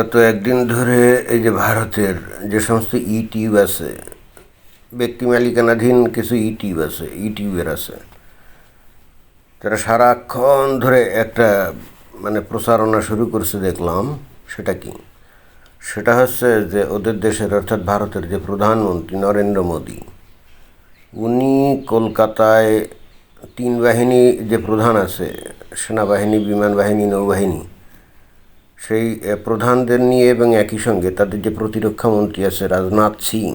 গত একদিন ধরে এই যে ভারতের যে সমস্ত ইউটিউব আছে, ব্যক্তি মালিকানাধীন কিছু ইউটিউব আছে, ইউটিউবের আছে, তারা সারাক্ষণ ধরে একটা মানে প্রচারণা শুরু করছে দেখলাম, সেটা কি? সেটা হচ্ছে যে ওদের দেশের অর্থাৎ ভারতের যে প্রধানমন্ত্রী নরেন্দ্র মোদী, উনি কলকাতায় তিন বাহিনী যে প্রধান আছে, সেনাবাহিনী, বিমান বাহিনী, নৌবাহিনী সেই প্রধানদের নিয়ে এবং একই সঙ্গে তাদের যে প্রতিরক্ষা মন্ত্রী আছে রাজনাথ সিং,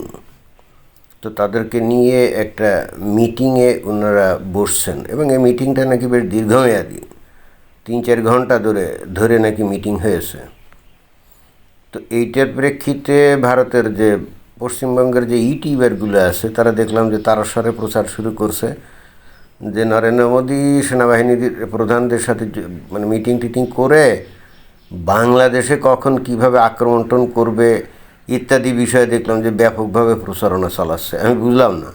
তো তাদেরকে নিয়ে একটা মিটিংয়ে ওনারা বসছেন। এবং এই মিটিংটা নাকি বেশ দীর্ঘমেয়াদী তিন চার ঘণ্টা ধরে ধরে নাকি মিটিং হয়েছে। তো এইটার প্রেক্ষিতে ভারতের যে পশ্চিমবঙ্গের যে ইউটিউবারগুলো আছে, তারা দেখলাম যে তারা স্বরে প্রচার শুরু করছে যে নরেন্দ্র মোদী সেনাবাহিনীর প্রধানদের সাথে মানে মিটিং টিটিং করে বাংলাদেশে কখন কীভাবে আক্রমণ করবে ইত্যাদি বিষয়ে দেখলাম যে ব্যাপকভাবে প্রচারণা চালাচ্ছে। আমি বুঝলাম না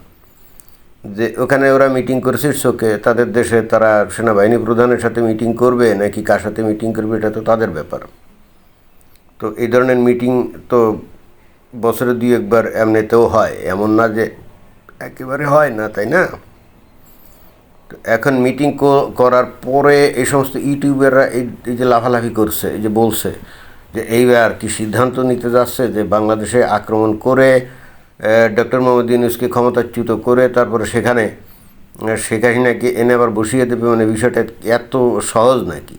যে ওখানে ওরা মিটিং করেছে শোকে তাদের দেশে তারা সেনাবাহিনী প্রধানের সাথে মিটিং করবে নাকি কার সাথে মিটিং করবে, এটা তো তাদের ব্যাপার। তো এই ধরনের মিটিং তো বছরে দুই একবার এমনিতেও হয়। এমন না যে একেবারে হয় না, তাই না? এখন মিটিং করার পরে এই সমস্ত ইউটিউবাররা এই যে লাফালাফি করছে, এই যে বলছে যে এইবার কি সিদ্ধান্ত নিতে যাচ্ছে যে বাংলাদেশে আক্রমণ করে ডক্টর মোহাম্মদ ইউনুসকে ক্ষমতাচ্যুত করে, তারপরে সেখানে শেখ হাসিনাকে এনে আবার বসিয়ে দেবে মানে বিষয়টা এত সহজ নাকি?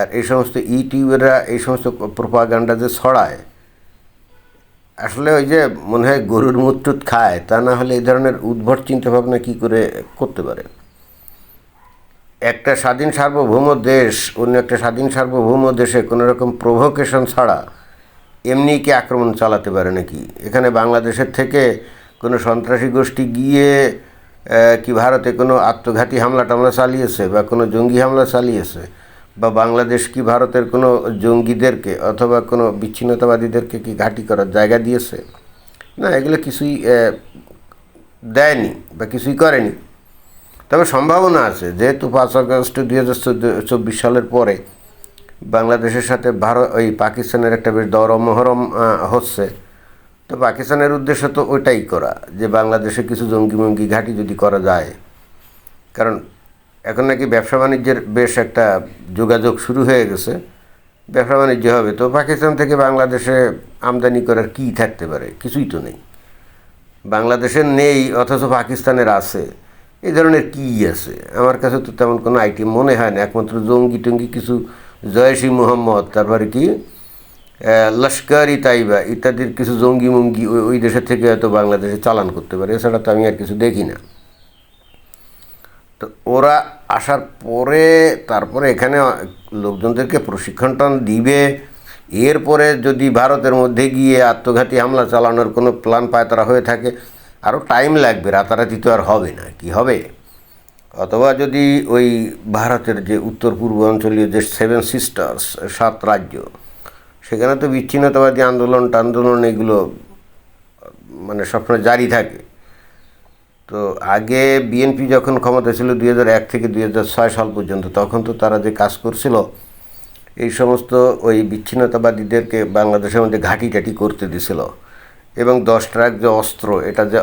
আর এই সমস্ত ইউটিউবেরা এই সমস্ত প্রোপাগান্ডা যে ছড়ায়, আসলে ওই যে মনে হয় গরুর মুত্রুত খায়, তা না হলে এই ধরনের উদ্ভট চিন্তাভাবনা কী করে করতে পারে? একটা স্বাধীন সার্বভৌম দেশ, অন্য একটা স্বাধীন সার্বভৌম দেশে কোনো রকম প্রভোকেশন ছাড়া এমনি কি আক্রমণ চালাতে পারে নাকি? এখানে বাংলাদেশের থেকে কোনো সন্ত্রাসী গোষ্ঠী গিয়ে কি ভারতে কোনো আত্মঘাতী হামলা টামলা চালিয়েছে বা কোনো জঙ্গি হামলা চালিয়েছে বা বাংলাদেশ কি ভারতের কোনো জঙ্গিদেরকে অথবা কোনো বিচ্ছিন্নতাবাদীদেরকে কি ঘাঁটি করার জায়গা দিয়েছে? না, এগুলো কিছুই দেয়নি বা কিছুই করেনি। তবে সম্ভাবনা আছে, যেহেতু পাঁচ আগস্ট দুই হাজার চব্বিশ সালের পরে বাংলাদেশের সাথে ভারত, ওই পাকিস্তানের একটা বেশ দরমহরম হচ্ছে। তো পাকিস্তানের উদ্দেশ্য তো ওইটাই করা, যে বাংলাদেশে কিছু জঙ্গি মঙ্গি ঘাঁটি যদি করা যায়। কারণ এখন নাকি ব্যবসা বাণিজ্যের বেশ একটা যোগাযোগ শুরু হয়ে গেছে। ব্যবসা বাণিজ্য হবে, তো পাকিস্তান থেকে বাংলাদেশে আমদানি করার কী থাকতে পারে? কিছুই তো নেই। বাংলাদেশের নেই, অথচ পাকিস্তানের আছে। এই ধরনের কী আছে? আমার কাছে তো তেমন কোনো আইটেম মনে হয় না। একমাত্র জঙ্গি টঙ্গি কিছু জয়সী মোহাম্মদ, তারপরে কি? লস্কর তাইবা ইত্যাদির কিছু জঙ্গি মঙ্গি ওই ওই দেশের থেকে হয়তো বাংলাদেশে চালান করতে পারে। এছাড়া তো আমি আর কিছু দেখি না। তো ওরা আসার পরে, তারপরে এখানে লোকজনদেরকে প্রশিক্ষণ টান দিবে। এরপরে যদি ভারতের মধ্যে গিয়ে আত্মঘাতী হামলা চালানোর কোনো প্ল্যান পায়তারা হয়ে থাকে। আরও টাইম লাগবে, রাতারাতি তো আর হবে না, কি হবে? অথবা যদি ওই ভারতের যে উত্তর পূর্বাঞ্চলীয় যে সেভেন সিস্টার্স সাত রাজ্য, সেখানে তো বিচ্ছিন্নতাবাদী আন্দোলন টান্দোলন এগুলো মানে সবসময় জারি থাকে। তো আগে বিএনপি যখন ক্ষমতা ছিল দুই এক থেকে দুই হাজার ছয় সাল পর্যন্ত, তখন তো তারা যে কাজ করছিল, এই সমস্ত ওই বিচ্ছিন্নতাবাদীদেরকে বাংলাদেশের মধ্যে ঘাঁটি টাটি করতে দিছিল। এবং দশ ট্রাক যে অস্ত্র, এটা যে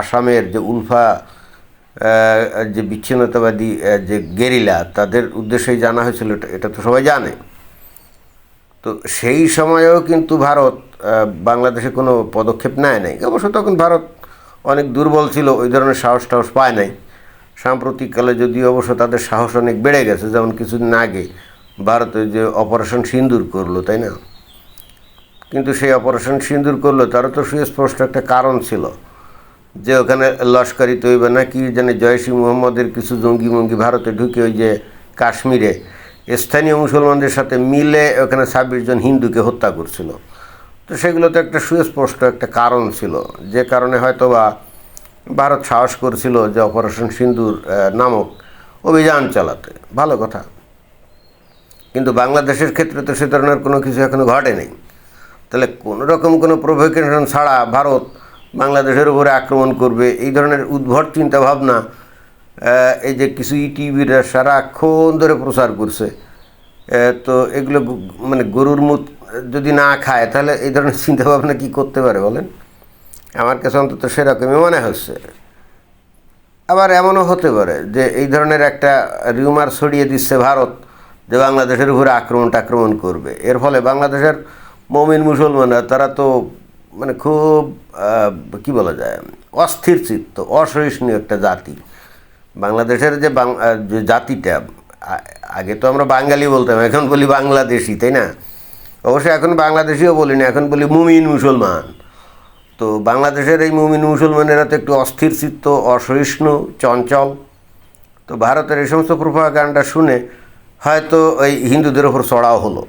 আসামের যে উলফা যে বিচ্ছিন্নতাবাদী যে গেরিলা, তাদের উদ্দেশ্যেই জানা হয়েছিল, এটা তো সবাই জানে। তো সেই সময়েও কিন্তু ভারত বাংলাদেশে কোনো পদক্ষেপ নেয় নাই। অবশ্য তখন ভারত অনেক দুর্বল ছিল, ওই ধরনের সাহস টাহস পায় নাই। সাম্প্রতিককালে যদিও অবশ্য তাদের সাহস অনেক বেড়ে গেছে, যেমন কিছুদিন আগে ভারত যে অপারেশন সিন্দুর করল, তাই না? কিন্তু সেই অপারেশন সিন্দুর করল, তারও তো সুস্পষ্ট একটা কারণ ছিল যে ওখানে লস্করি তৈবা না, কি জানে জয়সী মোহাম্মদের কিছু জঙ্গি মঙ্গি ভারতে ঢুকে ওই যে কাশ্মীরে। স্থানীয় মুসলমানদের সাথে মিলে ওখানে ছাব্বিশ জন হিন্দুকে হত্যা করছিল। তো সেগুলো তো একটা সুস্পষ্ট একটা কারণ ছিল, যে কারণে হয়তো বা ভারত সাহস করছিল যে অপারেশন সিন্দুর নামক অভিযান চালাতে। ভালো কথা। কিন্তু বাংলাদেশের ক্ষেত্রে তো সে ধরনের কোনো কিছু এখনও ঘটে নেই। তাহলে কোনো রকম কোনো প্রভোকেশন ছাড়া ভারত বাংলাদেশের উপরে আক্রমণ করবে, এই ধরনের উদ্ভট চিন্তাভাবনা এই যে কিছু ইটিভিরা সারাক্ষণ ধরে প্রচার করছে তো এগুলো মানে গরুর মুখ যদি না খায়, তাহলে এই ধরনের চিন্তাভাবনা কী করতে পারে বলেন? আমার কাছে অন্তত সেরকমই মনে হচ্ছে। আবার এমনও হতে পারে যে এই ধরনের একটা রিউমার ছড়িয়ে দিচ্ছে ভারত যে বাংলাদেশের উপরে আক্রমণ টাক্রমণ করবে। এর ফলে বাংলাদেশের মমিন মুসলমানরা তারা তো মানে খুব কি বলা যায়, অস্থির চিত্ত, অসহিষ্ণু একটা জাতি। বাংলাদেশের যে জাতিটা আগে তো আমরা বাঙালি বলতাম, এখন বলি বাংলাদেশি, তাই না? অবশ্য এখন বাংলাদেশিও বলি না, এখন বলি মুমিন মুসলমান। তো বাংলাদেশের এই মুমিন মুসলমানেরা তো একটু অস্থির চিত্ত, অসহিষ্ণু, চঞ্চল। তো ভারতের এই সমস্ত প্রভাকাণ্ডা শুনে হয়তো ওই হিন্দুদের ওপর চড়াও হলো।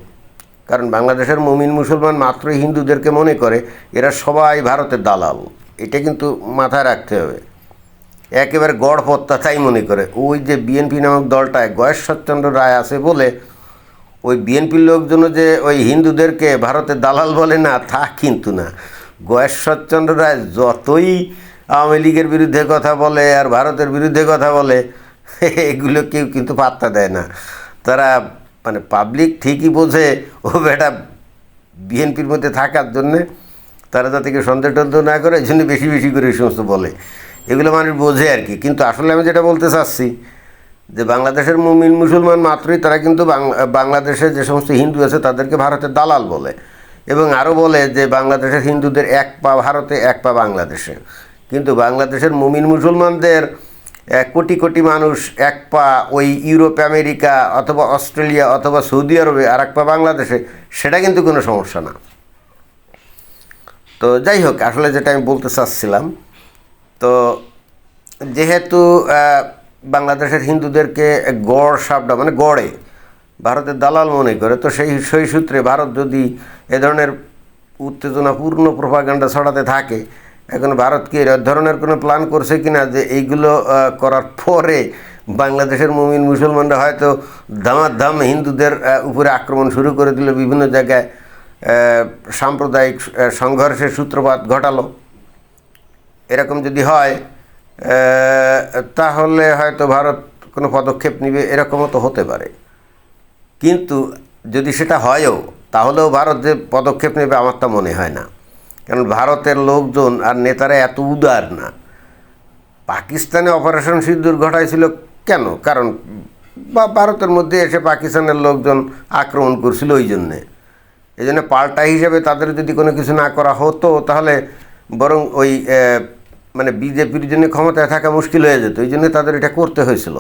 কারণ বাংলাদেশের মুমিন মুসলমান মাত্রই হিন্দুদেরকে মনে করে, এরা সবাই ভারতের দালাল। এটা কিন্তু মাথায় রাখতে হবে। একেবারে গড় পত্তা তাই মনে করে। ওই যে বিএনপি নামক দলটায় গয়েশ্বরচন্দ্র রায় আছে বলে, ওই বিএনপির লোকজন যে ওই হিন্দুদেরকে ভারতের দালাল বলে না, তা কিন্তু না। গয়েশ্বরচন্দ্র রায় যতই আওয়ামী লীগের বিরুদ্ধে কথা বলে আর ভারতের বিরুদ্ধে কথা বলে, এগুলো কেউ কিন্তু পাত্তা দেয় না। তারা মানে পাবলিক ঠিকই বোঝে, ও বেটা বিএনপির মধ্যে থাকার জন্যে তারা কেউ সন্দেহ টন্দেহ না করে এই জন্য বেশি বেশি করে এই সমস্ত বলে। এগুলো মানুষ বোঝে আর কি। কিন্তু আসলে আমি যেটা বলতে চাচ্ছি, যে বাংলাদেশের মুমিন মুসলমান মাত্রই তারা কিন্তু বাংলাদেশে যে সমস্ত হিন্দু আছে তাদেরকে ভারতের দালাল বলে এবং আরও বলে যে বাংলাদেশের হিন্দুদের এক পা ভারতে, এক পা বাংলাদেশে। কিন্তু বাংলাদেশের মুমিন মুসলমানদের কোটি কোটি মানুষ এক পা ওই ইউরোপ, আমেরিকা অথবা অস্ট্রেলিয়া অথবা সৌদি আরবে, আর এক পা বাংলাদেশে, সেটা কিন্তু কোনো সমস্যা না। তো যাই হোক, আসলে যেটা আমি বলতে চাচ্ছিলাম, তো যেহেতু বাংলাদেশের হিন্দুদেরকে গড় সাবডা মানে গড়ে, ভারতের দালাল মনে করে, তো সেই সেই সূত্রে ভারত যদি এ ধরনের উত্তেজনাপূর্ণ প্রভাগান্ডা ছড়াতে থাকে এখন ভারত কি এর ধরনের কোনো প্ল্যান করছে কিনা যে এইগুলো করার পরে বাংলাদেশের মুমিন মুসলমানরা হয়তো দামাধাম হিন্দুদের উপরে আক্রমণ শুরু করে দিল, বিভিন্ন জায়গায় সাম্প্রদায়িক সংঘর্ষের সূত্রপাত ঘটালো। এরকম যদি হয় তাহলে হয়তো ভারত কোনো পদক্ষেপ নেবে, এরকমও তো হতে পারে। কিন্তু যদি সেটা হয়ও, তাহলেও ভারত যে পদক্ষেপ নেবে, আমার তা মনে হয় না। কারণ ভারতের লোকজন আর নেতারা এত উদার না। পাকিস্তানে অপারেশন সিন্দুর ঘটাইছিল কেন? কারণ বা ভারতের মধ্যে এসে পাকিস্তানের লোকজন আক্রমণ করছিল ওই জন্যে। এই জন্য পাল্টা হিসেবে তাদের যদি কোনো কিছু না করা হতো, তাহলে বরং ওই মানে বিজেপির জন্য ক্ষমতায় থাকা মুশকিল হয়ে যেত। এই জন্য তাদের এটা করতে হয়েছিল।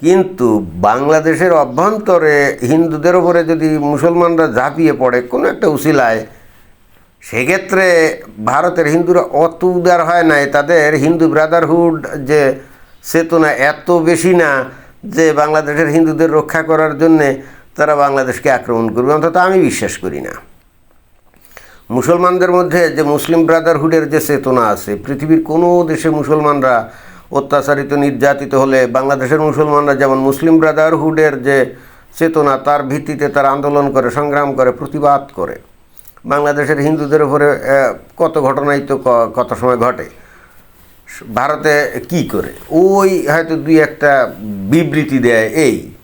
কিন্তু বাংলাদেশের অভ্যন্তরে হিন্দুদের ওপরে যদি মুসলমানরা ঝাঁপিয়ে পড়ে, কোনো একটা উসিলায় সেক্ষেত্রে ভারতের হিন্দুরা অত উদার হয় নাই। তাদের হিন্দু ব্রাদারহুড যে চেতনা এত বেশি না যে বাংলাদেশের হিন্দুদের রক্ষা করার জন্যে তারা বাংলাদেশকে আক্রমণ করবে। অন্তত আমি বিশ্বাস করি না। মুসলমানদের মধ্যে যে মুসলিম ব্রাদারহুডের যে চেতনা আছে, পৃথিবীর কোনো দেশে মুসলমানরা অত্যাচারিত, নির্যাতিত হলে বাংলাদেশের মুসলমানরা যেমন মুসলিম ব্রাদারহুডের যে চেতনা, তার ভিত্তিতে তারা আন্দোলন করে, সংগ্রাম করে, প্রতিবাদ করে। বাংলাদেশের হিন্দুদের উপরে কত ঘটনাই তো কত সময় ঘটে। ভারতে কি করে? ওই হয়তো দুই একটা বিবৃতি দেয় এই।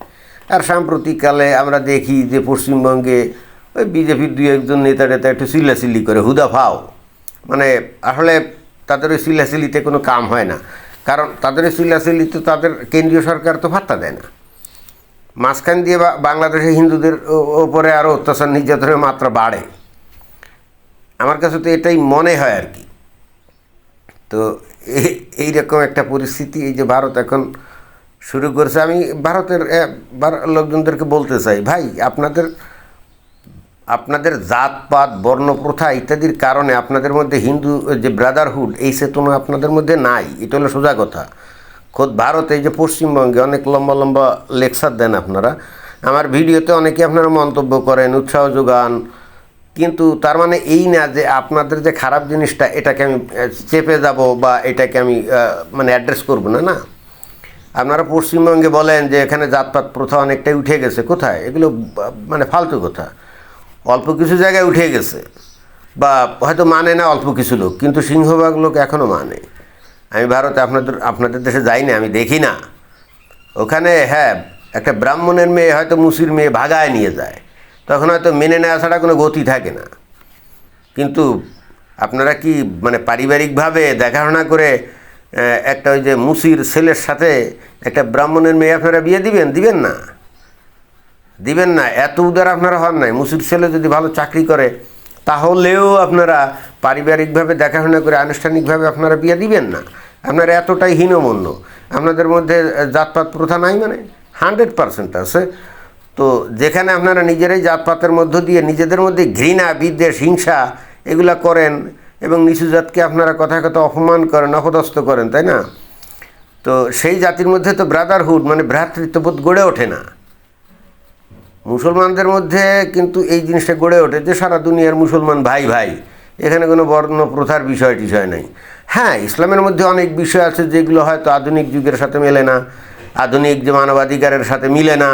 আর সাম্প্রতিককালে আমরা দেখি যে পশ্চিমবঙ্গে ওই বিজেপির দুই একজন নেতা টেতা একটু চিল্লাচিল্লি করে, হুদা ফাও। মানে আসলে তাদের ওই চিল্লাচিল্লিতে কোনো কাম হয় না। কারণ তাদের ওই সিল্লাসিল্লি তো তাদের কেন্দ্রীয় সরকার তো ভাত্তা দেয় না। মাঝখান দিয়ে বা- বাংলাদেশের হিন্দুদের ওপরে আরও অত্যাচার, নির্যাতনের মাত্রা বাড়ে। আমার কাছে তো এটাই মনে হয় আর কি। তো এই- রকম একটা পরিস্থিতি, এই যে ভারত এখন শুরু করেছে, আমি ভারতের লোকজনদেরকে বলতে চাই, ভাই, আপনাদের আপনাদের জাতপাত, বর্ণপ্রথা ইত্যাদির কারণে আপনাদের মধ্যে হিন্দু, যে ব্রাদারহুড এই চেতনা আপনাদের মধ্যে নাই, এটা হলো সোজা কথা। খোদ ভারত, এই যে পশ্চিমবঙ্গে অনেক লম্বা লম্বা লেকচার দেন আপনারা। আমার ভিডিওতে অনেকে আপনারা মন্তব্য করেন, উৎসাহ যোগান কিন্তু তার মানে এই না যে আপনাদের যে খারাপ জিনিসটা, এটাকে আমি চেপে যাব বা এটাকে আমি মানে অ্যাড্রেস করব, না না? আপনারা পশ্চিমবঙ্গে বলেন যে এখানে জাতপাত প্রথা অনেকটাই উঠে গেছে, কোথায়? এগুলো মানে ফালতু কথা। অল্প কিছু জায়গায় উঠে গেছে। বা হয়তো মানে না অল্প কিছু লোক, কিন্তু সিংহভাগ লোক এখনও মানে। আমি ভারতে আপনাদের আপনাদের দেশে যাই না, আমি দেখি না। ওখানে হ্যাঁ একটা ব্রাহ্মণের মেয়ে হয়তো মুসির মেয়ে ভাগায় নিয়ে যায়। তখন হয়তো মেনে নেওয়া ছাড়া কোনো গতি থাকে না। কিন্তু আপনারা কি মানে পারিবারিকভাবে দেখাশোনা করে একটা ওই যে মুসির ছেলের সাথে একটা ব্রাহ্মণের মেয়ে আপনারা বিয়ে দিবেন? দিবেন না। দিবেন না। এত উদার আপনারা হন নাই। মুসির ছেলে যদি ভালো চাকরি করে, তাহলেও আপনারা পারিবারিকভাবে দেখাশোনা করে, আনুষ্ঠানিকভাবে আপনারা বিয়ে দিবেন না। আপনারা এতটাই হীনমন্য। আপনাদের মধ্যে জাতপাত প্রথা নাই মানে? হান্ড্রেড পারসেন্ট আছে। তো যেখানে আপনারা নিজেরাই জাতপাতের মধ্য দিয়ে নিজেদের মধ্যে ঘৃণা, বিদ্বেষ, হিংসা এগুলা করেন এবং নিচু জাতকে আপনারা কথায় কথা অপমান করেন, অপদস্থ করেন, তাই না? তো সেই জাতির মধ্যে তো ব্রাদারহুড মানে ভ্রাতৃত্ববোধ গড়ে ওঠে না। মুসলমানদের মধ্যে কিন্তু এই জিনিসটা গড়ে ওঠে যে সারা দুনিয়ার মুসলমান ভাই ভাই, এখানে কোনো বর্ণ প্রথার বিষয় টিষয় নেই। হ্যাঁ ইসলামের মধ্যে অনেক বিষয় আছে যেগুলো হয়তো আধুনিক যুগের সাথে মেলে না, আধুনিক যে মানবাধিকারের সাথে মিলে না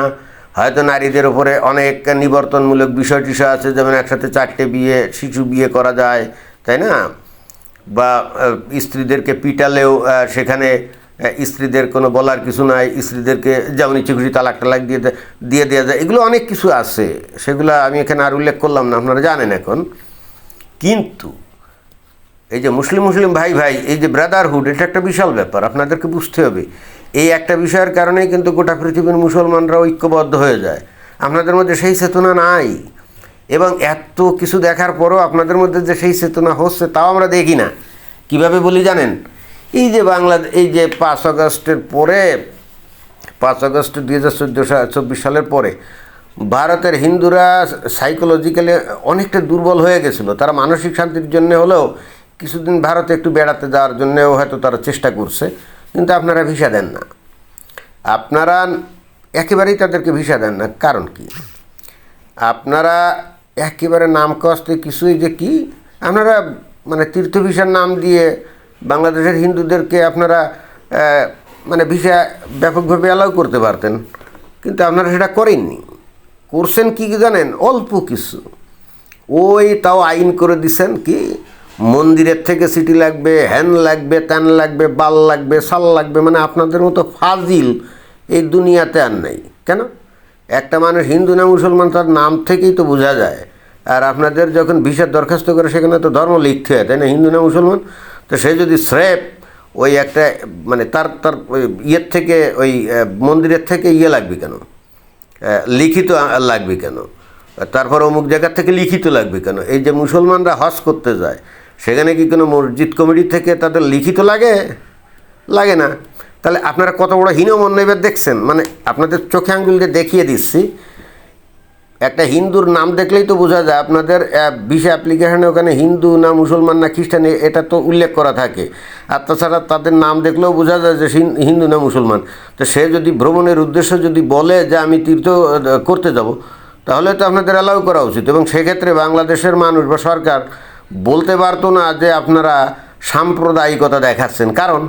হয়তো নারীদের উপরে অনেক নিবর্তনমূলক বিষয় টিষয় আছে, যেমন একসাথে চারটে বিয়ে, শিশু বিয়ে করা যায়, তাই না? বা স্ত্রীদেরকে পিটালেও সেখানে স্ত্রীদের কোনো বলার কিছু নাই, স্ত্রীদেরকে যেমন ইচ্ছে খুশি তালাক টালাক দিয়ে দিয়ে দেওয়া যায়, এগুলো অনেক কিছু আছে, সেগুলো আমি এখানে আর উল্লেখ করলাম না, আপনারা জানেন এখন। কিন্তু, এই যে মুসলিম মুসলিম ভাই ভাই, এই যে ব্রাদারহুড এটা একটা বিশাল ব্যাপার, আপনাদেরকে বুঝতে হবে। এই একটা বিষয়ের কারণেই কিন্তু গোটা পৃথিবীর মুসলমানরা ঐক্যবদ্ধ হয়ে যায়। আপনাদের মধ্যে সেই চেতনা নাই। এবং এত কিছু দেখার পরও আপনাদের মধ্যে যে সেই চেতনা হচ্ছে তাও আমরা দেখি না। কীভাবে বলি জানেন? এই যে বাংলা এই যে পাঁচ আগস্টের পরে, পাঁচ আগস্ট দুই হাজার চোদ্দ চব্বিশ সালের পরে ভারতের হিন্দুরা সাইকোলজিক্যালি অনেকটা দুর্বল হয়ে গেছিল। তারা মানসিক শান্তির জন্য হলেও কিছুদিন ভারতে একটু বেড়াতে যাওয়ার জন্যেও হয়তো তারা চেষ্টা করছে। কিন্তু আপনারা ভিসা দেন না। আপনারা একেবারেই তাদেরকে ভিসা দেন না। কারণ কি? আপনারা একেবারে নাম কষ্টে কিছুই যে কি? আপনারা মানে তীর্থ ভিসার নাম দিয়ে বাংলাদেশের হিন্দুদেরকে আপনারা মানে ভিসা ব্যাপকভাবে অ্যালাউ করতে পারতেন। কিন্তু আপনারা সেটা করেননি। করছেন কি কি জানেন? অল্প কিছু। ওই তাও আইন করে দিছেন কি? মন্দিরের থেকে সিটি লাগবে, হ্যান লাগবে, ত্যান লাগবে, বাল লাগবে সাল লাগবে মানে আপনাদের মতো ফাজিল এই দুনিয়াতে আর নেই। কেন? একটা মানুষ হিন্দু না মুসলমান, তার নাম থেকেই তো বোঝা যায়। আর আপনাদের যখন ভিসার দরখাস্ত করে, সেখানে তো ধর্ম লিখতে হয়, তাই না? হিন্দু না মুসলমান? তো সে যদি স্রেপ ওই একটা মানে তার তার ইয়ের থেকে, ওই মন্দিরের থেকে ইয়ে লাগবে কেন? লিখিত লাগবে কেন? তারপর অমুক জায়গার থেকে লিখিত লাগবে কেন? এই যে মুসলমানরা হজ করতে যায় সেখানে কি কোনো মসজিদ কমিটি থেকে তাদের লিখিত লাগে? লাগে না। তাহলে আপনারা কত বড় হীনমন্য এবার দেখছেন? মানে আপনাদের চোখে আঙ্গুল দিয়ে দেখিয়ে দিচ্ছি। একটা হিন্দুর নাম দেখলেই তো বোঝা যায় আপনাদের ভিসা অ্যাপ্লিকেশনে ওখানে হিন্দু না মুসলমান না খ্রিস্টান, এটা তো উল্লেখ করা থাকে। আর তাছাড়া তাদের নাম দেখলেও বোঝা যায় যে হিন্দু না মুসলমান। তো সে যদি ভ্রমণের উদ্দেশ্য যদি বলে যে আমি তীর্থ করতে যাব, তাহলে তো আপনাদের অ্যালাউ করা উচিত। এবং সেক্ষেত্রে বাংলাদেশের মানুষ বা সরকার বলতে পারতো না যে আপনারা সাম্প্রদায়িকতা দেখাচ্ছেন। কারণ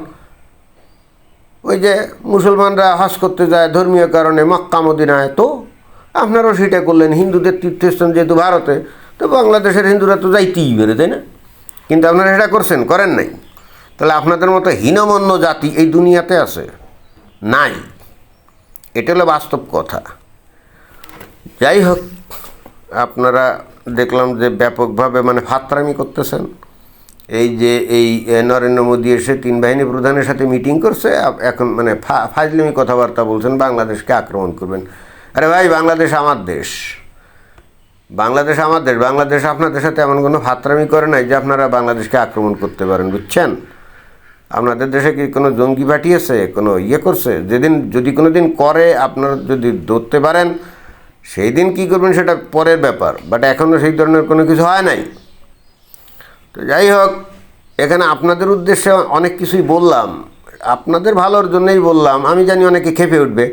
ওই যে মুসলমানরা হজ করতে যায় ধর্মীয় কারণে মক্কা, মদিনায়, তো আপনারাও সেটা করলেন। হিন্দুদের তীর্থস্থান যেহেতু ভারতে, তো বাংলাদেশের হিন্দুরা তো যাইতেই বেরো তাই না? কিন্তু আপনারা সেটা করছেন, করেন নাই। তাহলে আপনাদের মতো হীনমন্য জাতি এই দুনিয়াতে আছে? নাই। এটা হলো বাস্তব কথা। যাই হোক, আপনারা দেখলাম যে ব্যাপকভাবে মানে ফাত্রামি করতেছেন। এই যে এই নরেন্দ্র মোদী এসে তিন বাহিনী প্রধানের সাথে মিটিং করছে এখন মানে ফাজলামি কথাবার্তা বলছেন, বাংলাদেশকে আক্রমণ করবেন। আরে ভাই, বাংলাদেশ আমার দেশ। বাংলাদেশ আমার দেশ। বাংলাদেশ আপনাদের সাথে এমন কোনো ফাত্রামি করে নাই যে আপনারা বাংলাদেশকে আক্রমণ করতে পারেন, বুঝছেন? আপনাদের দেশে কি কোনো জঙ্গি পাঠিয়েছে, কোনো ইয়ে করছে? যেদিন, যদি কোনো দিন করে, আপনারা যদি ধরতে পারেন সেই দিন কী করবেন সেটা পরের ব্যাপার বাট এখনও সেই ধরনের কোনো কিছু হয় নাই। তো যাই হোক, এখানে আপনাদের উদ্দেশ্যে অনেক কিছুই বললাম, আপনাদের ভালোর জন্যই বললাম, আমি জানি অনেকে খেপে উঠবে,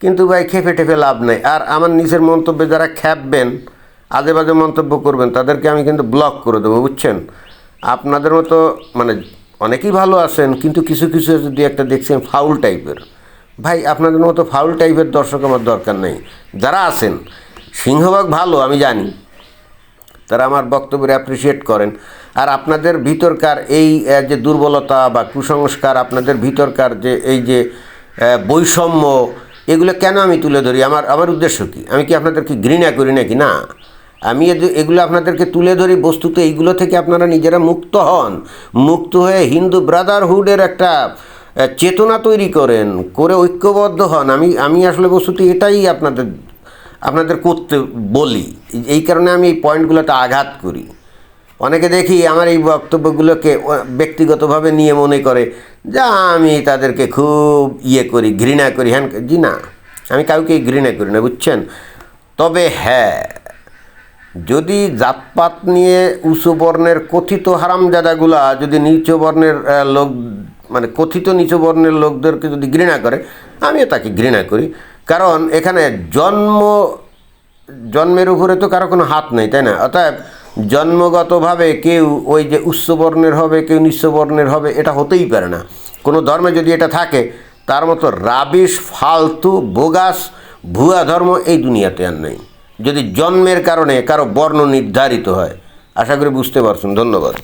কিন্তু ভাই খেপে টেপে লাভ নেই। আর আমার নিজের মন্তব্যে যারা খ্যাপবেন আজে বাজে মন্তব্য করবেন, তাদেরকে আমি কিন্তু ব্লক করে দেবো, বুঝছেন? আপনাদের মতো মানে অনেকেই ভালো আছেন, কিন্তু কিছু কিছু যদি একটা দেখছেন ফাউল টাইপের ভাই, আপনাদের মতো ফাউল টাইপের দর্শক আমার দরকার নেই। যারা আছেন, সিংহভাগ ভালো, আমি জানি। তারা আমার বক্তব্যের অ্যাপ্রিসিয়েট করেন। আর আপনাদের ভিতরকার এই যে দুর্বলতা বা কুসংস্কার, আপনাদের ভিতরকার যে এই যে বৈষম্য, এগুলো কেন আমি তুলে ধরি? আমার আমার উদ্দেশ্য কি? আমি কি আপনাদেরকে ঘৃণা করি নাকি? না। আমি এগুলো আপনাদেরকে তুলে ধরি, বস্তুত এইগুলো থেকে আপনারা নিজেরা মুক্ত হন। মুক্ত হয়ে হিন্দু ব্রাদারহুডের একটা চেতনা তৈরি করেন, করে ঐক্যবদ্ধ হন। আমি আমি আসলে বস্তুত এটাই আপনাদের আপনাদের করতে বলি। এই কারণে আমি এই পয়েন্টগুলোতে আঘাত করি। অনেকে দেখি আমার এই বক্তব্যগুলোকে ব্যক্তিগতভাবে নিয়ে মনে করে, যা আমি তাদেরকে খুব ইয়ে করি, ঘৃণা করি। হ্যান জি না, আমি কাউকে ঘৃণা করি না, বুঝছেন? তবে হ্যাঁ যদি জাতপাত নিয়ে উঁচু বর্ণের কথিত হারামজাদাগুলা যদি নিচু বর্ণের লোক মানে কথিত নিচু বর্ণের লোকদেরকে যদি ঘৃণা করে, আমিও তাকে ঘৃণা করি। কারণ এখানে জন্ম, জন্মের উপরে তো কারও কোনো হাত নেই, তাই না? অতএব জন্মগতভাবে কেউ ওই যে উচ্চ বর্ণের হবে, কেউ নিঃস্ব বর্ণের হবে, এটা হতেই পারে না। কোনো ধর্মে যদি এটা থাকে, তার মতো রাবিশ, ফালতু, বোগাস, ভুয়া ধর্ম এই দুনিয়াতে আর নেই। যদি জন্মের কারণে কারও বর্ণ নির্ধারিত হয়, আশা করি বুঝতে পারছেন। ধন্যবাদ।